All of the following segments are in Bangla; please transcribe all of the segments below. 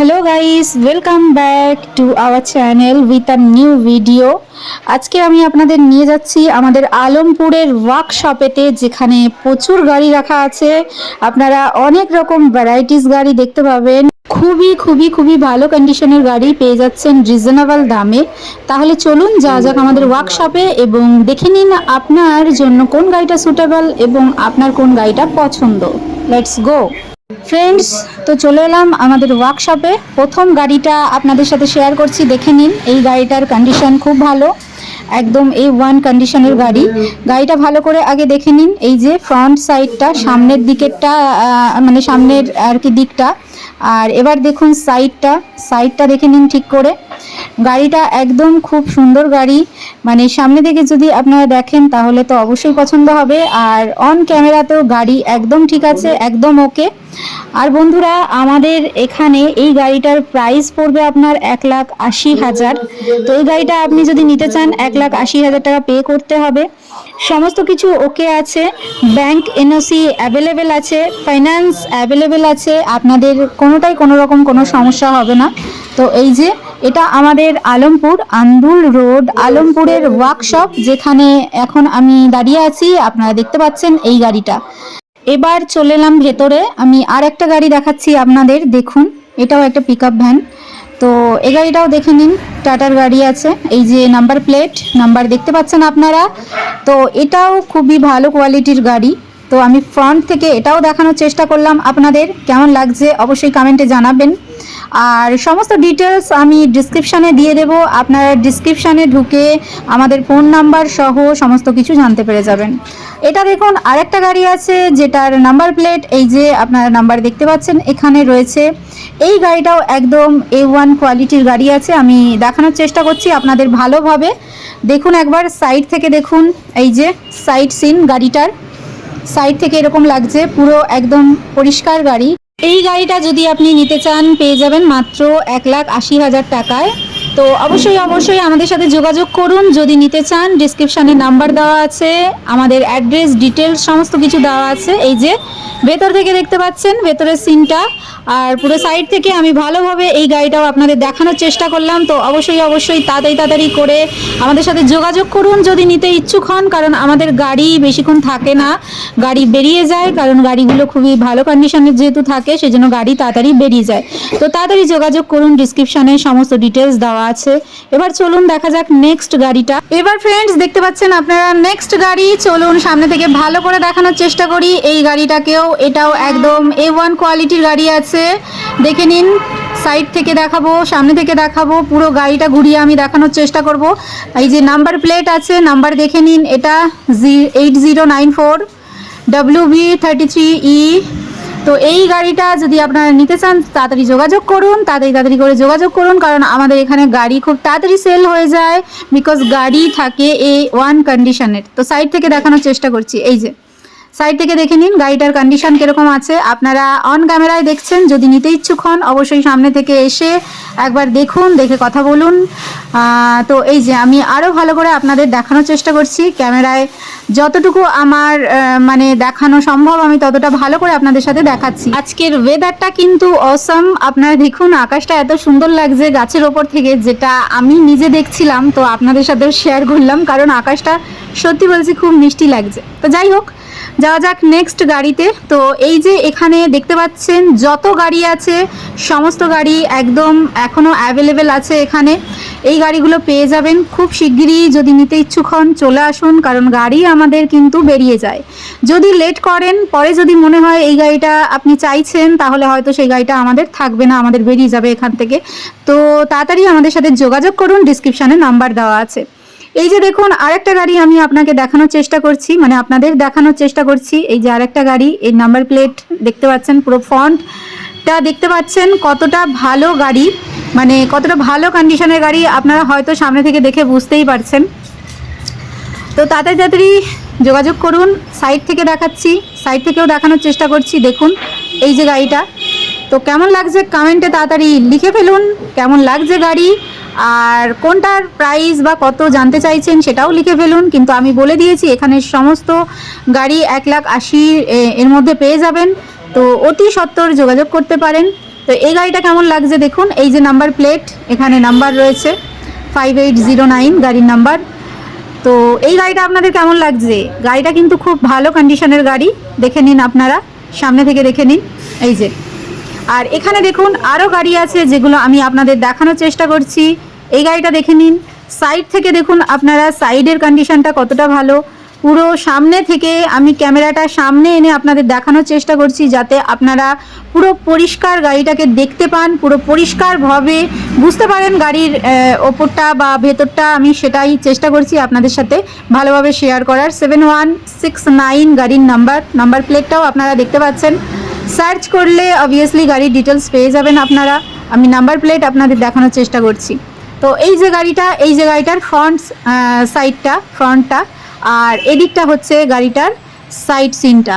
Hello guys welcome back to our channel with a new video আজকে আমি আপনাদের নিয়ে যাচ্ছি আমাদের আলমপুরের ওয়ার্কশপেতে যেখানে প্রচুর গাড়ি রাখা আছে। আপনারা অনেক রকম ভ্যারাইটিস গাড়ি দেখতে পাবেন। খুবই খুবই খুবই ভালো কন্ডিশনের গাড়ি পেয়ে যাচ্ছেন রিজনেবল দামে। তাহলে চলুন, যা যাক আমাদের ওয়ার্কশপে এবং দেখে নিন আপনার জন্য কোন গাড়িটা সুটেবল এবং আপনার কোন গাড়িটা পছন্দ। লেটস গো ফ্রেন্ডস তো চলে এলাম আমাদের ওয়ার্কশপে প্রথম গাড়িটা আপনাদের সাথে শেয়ার করছি, দেখে নিন। এই গাড়িটার কন্ডিশন খুব ভালো। একদম এই ওয়ান কন্ডিশনের গাড়ি। গাড়িটা ভালো করে আগে দেখে নিন, এই যে ফ্রন্ট সাইডটা সামনের দিকেরটা মানে সামনের আর কি দিকটা। আর এবার দেখুন সাইডটা সাইডটা দেখে নিন ঠিক করে। গাড়িটা একদম খুব সুন্দর গাড়ি। মানে সামনে থেকে যদি আপনারা দেখেন, তাহলে তো অবশ্যই পছন্দ হবে। আর অন ক্যামেরাতেও গাড়ি একদম ঠিক আছে, একদম ওকে আর বন্ধুরা, আমাদের এখানে এই গাড়িটার প্রাইস পড়বে আপনার এক লাখ আশি হাজার। তো এই গাড়িটা আপনি যদি নিতে চান, এক লাখ আশি হাজার টাকা পে করতে হবে। সমস্ত কিছু ওকে আছে। ব্যাংক এনওসি অ্যাভেলেবেল আছে ফাইন্যান্স অ্যাভেলেবেল আছে। আপনাদের কোনোটাই কোনো রকম কোনো সমস্যা হবে না। তো এই যে, এটা আমাদের আলমপুর আন্দুল রোড, আলমপুরের ওয়ার্কশপ যেখানে এখন আমি দাঁড়িয়ে আছি। আপনারা দেখতে পাচ্ছেন এই গাড়িটা। এবার চলে এলাম ভেতরে। আমি আর একটা গাড়ি দেখাচ্ছি আপনাদের। দেখুন, এটাও একটা পিক ভ্যান তো এই গাড়িটাও দেখে নিন টাটার গাড়ি আছে। এই যে নাম্বার প্লেট নাম্বার দেখতে পাচ্ছেন আপনারা। তো এটাও খুবই ভালো কোয়ালিটির গাড়ি। তো আমি ফ্রন্ট থেকে এটাও দেখানোর চেষ্টা করলাম আপনাদের, কেমন লাগছে অবশ্যই কমেন্টে জানাবেন। আর সমস্ত ডিটেলস আমি ডিসক্রিপশানে দিয়ে দেব, আপনারা ডিসক্রিপশানে ঢুকে আমাদের ফোন নাম্বার সহ সমস্ত কিছু জানতে পেরে যাবেন। এটা দেখুন, আরেকটা গাড়ি আছে যেটার নাম্বার প্লেট এই যে আপনারা নাম্বার দেখতে পাচ্ছেন, এখানে রয়েছে। এই গাড়িটাও একদম এ ওয়ান কোয়ালিটির গাড়ি আছে, আমি দেখানোর চেষ্টা করছি আপনাদের ভালোভাবে। দেখুন একবার সাইড থেকে দেখুন, এই যে সাইড সিন গাড়িটার। সাইড থেকে এরকম লাগছে, পুরো একদম পরিষ্কার গাড়ি। এই গাড়িটা যদি আপনি নিতে চান, পেয়ে যাবেন মাত্র এক লাখ আশি হাজার টাকায়। তো অবশ্যই অবশ্যই আমাদের সাথে যোগাযোগ করুন। যদি নিতে চান ডিসক্রিপশানে নাম্বার দেওয়া আছে, আমাদের অ্যাড্রেস ডিটেলস সমস্ত কিছু দেওয়া আছে। এই যে, ভেতর থেকে দেখতে পাচ্ছেন, ভেতরের সিনটা আর পুরো সাইড থেকে আমি ভালোভাবে এই গাড়িটাও আপনাদের দেখানোর চেষ্টা করলাম। তো অবশ্যই অবশ্যই তাড়াতাড়ি তাড়াতাড়ি করে আমাদের সাথে যোগাযোগ করুন যদি নিতে ইচ্ছুক হন, কারণ আমাদের গাড়ি বেশিক্ষণ থাকে না। গাড়ি বেরিয়ে যায়, কারণ গাড়িগুলো খুবই ভালো কন্ডিশনের যেহেতু থাকে, সেজন্য গাড়ি তাড়াতাড়ি বেরিয়ে যায়। তো তাড়াতাড়ি যোগাযোগ করুন ডিসক্রিপশনে সমস্ত ডিটেলস দেওয়া আছে। এবার চলুন দেখা যাক নেক্সট গাড়িটা। এবার ফ্রেন্ডস দেখতে পাচ্ছেন আপনারা নেক্সট গাড়ি। চলুন সামনে থেকে ভালো করে দেখানোর চেষ্টা করি এই গাড়িটাকেও। এটাও একদম এ ওয়ান কোয়ালিটির গাড়ি আছে। দেখে নিন সাইড থেকে দেখাবো, সামনে থেকে দেখাবো, পুরো গাড়িটা ঘুরিয়ে আমি দেখানোর চেষ্টা করব। এই যে নাম্বার প্লেট আছে নাম্বার দেখে নিন, এটা G eight zero nine four W B thirty three E তো এই গাড়িটা যদি আপনারা নিতে চান, তাড়াতাড়ি যোগাযোগ করুন, তাড়াতাড়ি তাড়াতাড়ি করে যোগাযোগ করুন, কারণ আমাদের এখানে গাড়ি খুব তাড়াতাড়ি সেল হয়ে যায় বিকজ গাড়ি থাকে এই ওয়ান কন্ডিশনের তো সাইড থেকে দেখানোর চেষ্টা করছি, এই যে। সাইড থেকে দেখে নিন গাড়িটার কন্ডিশন কীরকম আছে। আপনারা অন ক্যামেরায় দেখছেন, যদি নিতে ইচ্ছুক হন, অবশ্যই সামনে থেকে এসে একবার দেখুন, দেখে কথা বলুন। তো এই যে আমি আরও ভালো করে আপনাদের দেখানোর চেষ্টা করছি। ক্যামেরায় যতটুকু আমার মানে দেখানো সম্ভব, আমি ততটা ভালো করে আপনাদের সাথে দেখাচ্ছি। আজকের ওয়েদারটা কিন্তু অসম আপনারা দেখুন, আকাশটা এত সুন্দর লাগছে গাছের ওপর থেকে, যেটা আমি নিজে দেখছিলাম, তো আপনাদের সাথেও শেয়ার করলাম, কারণ আকাশটা সত্যি বলছি খুব মিষ্টি লাগছে। তো যাই হোক, যাওয়া যাক নেক্সট গাড়িতে। তো এই যে এখানে দেখতে পাচ্ছেন, যত গাড়ি আছে, সমস্ত গাড়ি একদম এখনও অ্যাভেলেবেল আছে এখানে। এই গাড়িগুলো পেয়ে যাবেন খুব শিগগিরই যদি নিতে ইচ্ছুক হন, চলে আসুন, কারণ গাড়ি আমাদের কিন্তু বেরিয়ে যায়। যদি লেট করেন, পরে যদি মনে হয় এই গাড়িটা আপনি চাইছেন, তাহলে হয়তো সেই গাড়িটা আমাদের থাকবে না, আমাদের বেরিয়ে যাবে এখান থেকে। তো তাড়াতাড়ি আমাদের সাথে যোগাযোগ করুন ডিসক্রিপশানে নাম্বার দেওয়া আছে। এই যে দেখুন, আরেকটা গাড়ি আমি আপনাকে দেখানোর চেষ্টা করছি মানে আপনাদের দেখানোর চেষ্টা করছি। এই যে আরেকটা গাড়ি এই নাম্বার প্লেট দেখতে পাচ্ছেন পুরো ফন্টটা দেখতে পাচ্ছেন কতটা ভালো গাড়ি মানে কতটা ভালো কন্ডিশনের গাড়ি আপনারা হয়তো সামনে থেকে দেখে বুঝতেই পারছেন। তো তাড়াতাড়ি তাড়াতাড়ি যোগাযোগ করুন সাইড থেকে দেখাচ্ছি সাইড থেকেও দেখানোর চেষ্টা করছি। দেখুন, এই যে গাড়িটা। তো কেমন লাগছে? কমেন্টে তাড়াতাড়ি লিখে ফেলুন, কেমন লাগছে গাড়ি? আর কোনটার প্রাইস বা কত জানতে চাইছেন সেটাও লিখে ফেলুন, কিন্তু আমি বলে দিয়েছি, এখানে সমস্ত গাড়ি এক লাখ আশি এর মধ্যে পেয়ে যাবেন। তো অতি সত্বর যোগাযোগ করতে পারেন। তো এই গাড়িটা কেমন লাগছে দেখুন, এই যে নাম্বার প্লেট এখানে নাম্বার রয়েছে ফাইভ এইট জিরো নাইন গাড়ির নাম্বার তো এই গাড়িটা আপনাদের কেমন লাগছে? গাড়িটা কিন্তু খুব ভালো কন্ডিশনের গাড়ি, দেখে নিন আপনারা, সামনে থেকে দেখে নিন, এই যে। আর এখানে দেখুন আরও গাড়ি আছে যেগুলো আমি আপনাদের দেখানোর চেষ্টা করছি। এই গাড়িটা দেখে নিন। সাইড থেকে দেখুন আপনারা সাইডের কন্ডিশনটা কতটা ভালো। পুরো সামনে থেকে আমি ক্যামেরাটা সামনে এনে আপনাদের দেখানোর চেষ্টা করছি যাতে আপনারা পুরো পরিষ্কার গাড়িটাকে দেখতে পান, পুরো পরিষ্কারভাবে বুঝতে পারেন গাড়ির ওপরটা বা ভেতরটা। আমি সেটাই চেষ্টা করছি আপনাদের সাথে ভালোভাবে শেয়ার করার। সেভেন ওয়ান সিক্স নাইন গাড়ির নাম্বার নাম্বার প্লেটটাও আপনারা দেখতে পাচ্ছেন। সার্চ করলে অবভিয়াসলি গাড়ির ডিটেলস পেয়ে যাবেন আপনারা। আমি নাম্বার প্লেট আপনাদের দেখানোর চেষ্টা করছি। তো এই যে গাড়িটা, এই যে গাড়িটার ফ্রন্ট সাইডটা ফ্রন্টটা আর এদিকটা হচ্ছে গাড়িটার সাইড সিনটা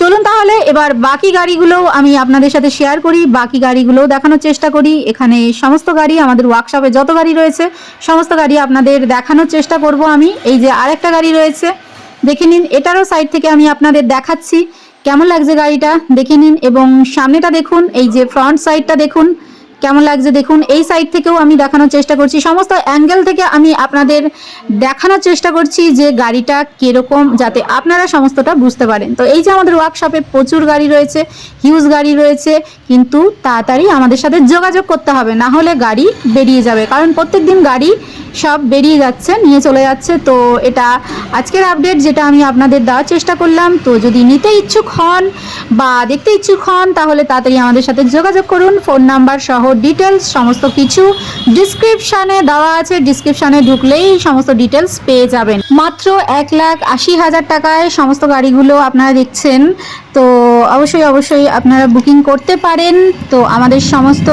চলুন তাহলে এবার বাকি গাড়িগুলোও আমি আপনাদের সাথে শেয়ার করি, বাকি গাড়িগুলোও দেখানোর চেষ্টা করি। এখানে সমস্ত গাড়ি, আমাদের ওয়ার্কশপে যত গাড়ি রয়েছে, সমস্ত গাড়ি আপনাদের দেখানোর চেষ্টা করব আমি। এই যে আরেকটা গাড়ি রয়েছে, দেখে নিন, এটারও সাইড থেকে আমি আপনাদের দেখাচ্ছি। কেমন লাগছে গাড়িটা? দেখে নিন, এবং সামনেটা দেখুন, এই যে ফ্রন্ট সাইডটা দেখুন। কেমন লাগছে দেখুন? এই সাইড থেকেও আমি দেখানোর চেষ্টা করছি। সমস্ত অ্যাঙ্গেল থেকে আমি আপনাদের দেখানোর চেষ্টা করছি যে গাড়িটা কীরকম, যাতে আপনারা সমস্তটা বুঝতে পারেন। তো এই যে আমাদের ওয়ার্কশপে প্রচুর গাড়ি রয়েছে হিউজ গাড়ি রয়েছে, কিন্তু তাড়াতাড়ি আমাদের সাথে যোগাযোগ করতে হবে, না হলে গাড়ি বেরিয়ে যাবে। কারণ প্রত্যেক দিন গাড়ি সব বেরিয়ে যাচ্ছে, নিয়ে চলে যাচ্ছে। তো এটা আজকের আপডেট যেটা আমি আপনাদের দেওয়ার চেষ্টা করলাম। তো যদি নিতে ইচ্ছুক হন বা দেখতে ইচ্ছুক হন, তাহলে তাড়াতাড়ি আমাদের সাথে যোগাযোগ করুন। ফোন নাম্বার সহ ডিটেলস সমস্ত কিছু ডিসক্রিপশানে দেওয়া আছে। ডিসক্রিপশানে ঢুকলেই সমস্ত ডিটেলস পেয়ে যাবেন। মাত্র এক লাখ আশি হাজার টাকায় সমস্ত গাড়িগুলো আপনারা দেখছেন। তো অবশ্যই অবশ্যই আপনারা বুকিং করতে পারেন। তো আমাদের সমস্ত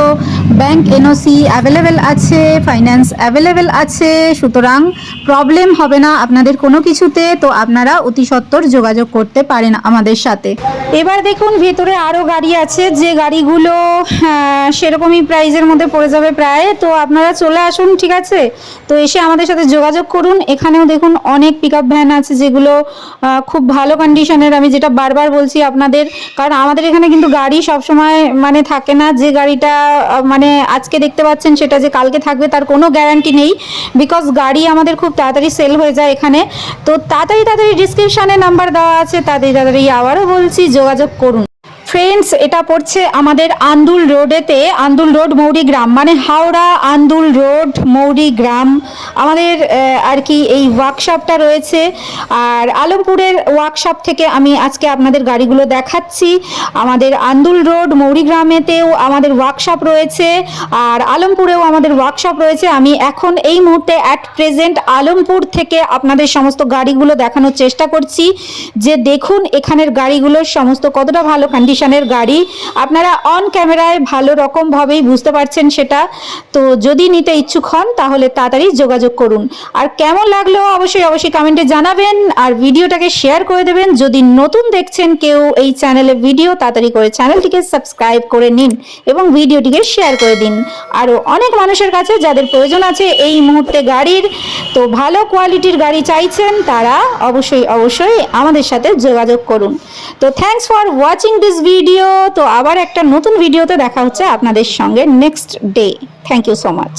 ব্যাংক এনওসি অ্যাভেলেবেল আছে ফাইন্যান্স অ্যাভেলেবেল আছে সুতরাং প্রবলেম হবে না আপনাদের কোনো কিছুতে তো আপনারা অতি সত্বর যোগাযোগ করতে পারেন আমাদের সাথে। এবার দেখুন ভেতরে আরও গাড়ি আছে যে গাড়িগুলো আহ, সেরকমই প্রাইজের মধ্যে পড়ে যাবে প্রায় তো আপনারা চলে আসুন ঠিক আছে? তো এসে আমাদের সাথে যোগাযোগ করুন এখানেও দেখুন অনেক পিক ভ্যান আছে যেগুলো খুব ভালো কন্ডিশনের আমি যেটা বারবার বলছি আপনাদের কারণ আমাদের এখানে কিন্তু গাড়ি সবসময় মানে থাকে না যে গাড়িটা মানে আজকে দেখতে পাচ্ছেন সেটা যে কালকে থাকবে তার কোনো গ্যারান্টি নেই বিকজ গাড়ি আমাদের খুব তাড়াতাড়ি সেল হয়ে যায় এখানে। তো তাড়াতাড়ি তাড়াতাড়ি ডিসক্রিপশানে নাম্বার দেওয়া আছে, তাড়াতাড়ি তাড়াতাড়ি আবারও বলছি, যোগাযোগ করুন। ফ্রেন্ডস এটা পড়ছে আমাদের আন্দুল রোডেতে, আন্দুল রোড, মৌরি গ্রাম। মানে হাওড়া আন্দুল রোড, মৌরি গ্রাম। আমাদের আর কি এই ওয়ার্কশপটা রয়েছে। আর আলমপুরের ওয়ার্কশপ থেকে আমি আজকে আপনাদের গাড়িগুলো দেখাচ্ছি। আমাদের আন্দুল রোড, মৌরি গ্রামেতেও আমাদের ওয়ার্কশপ রয়েছে। আর আলমপুরেও আমাদের ওয়ার্কশপ রয়েছে। আমি এখন এই মুহূর্তে অ্যাট প্রেজেন্ট আলমপুর থেকে আপনাদের সমস্ত গাড়িগুলো দেখানোর চেষ্টা করছি। যে দেখুন এখানের গাড়িগুলোর সমস্ত কতটা ভালো কন্ডিশনের গাড়ি। আপনারা অন ক্যামেরায় ভালো রকমভাবেই বুঝতে পারছেন সেটা। তো যদি নিতে ইচ্ছুক হন, তাহলে তাড়াতাড়ি যোগাযোগ করুন। আর কেমন লাগল অবশ্যই অবশ্যই কমেন্টে জানাবেন। আর ভিডিওটাকে শেয়ার করে দেবেন। যদি নতুন দেখছেন কেউ এই চ্যানেলে ভিডিও তাড়াতাড়ি করে চ্যানেলটিকে সাবস্ক্রাইব করে নিন এবং ভিডিওটিকে শেয়ার করে দিন। আরও অনেক মানুষের কাছে যাদের প্রয়োজন আছে এই মুহূর্তে গাড়ির। তো ভালো কোয়ালিটির গাড়ি চাইছেন, তারা অবশ্যই অবশ্যই আমাদের সাথে যোগাযোগ করুন। তো thanks for watching this video তো আবার একটা নতুন ভিডিওতে দেখা হচ্ছে আপনাদের সঙ্গে next day thank you so much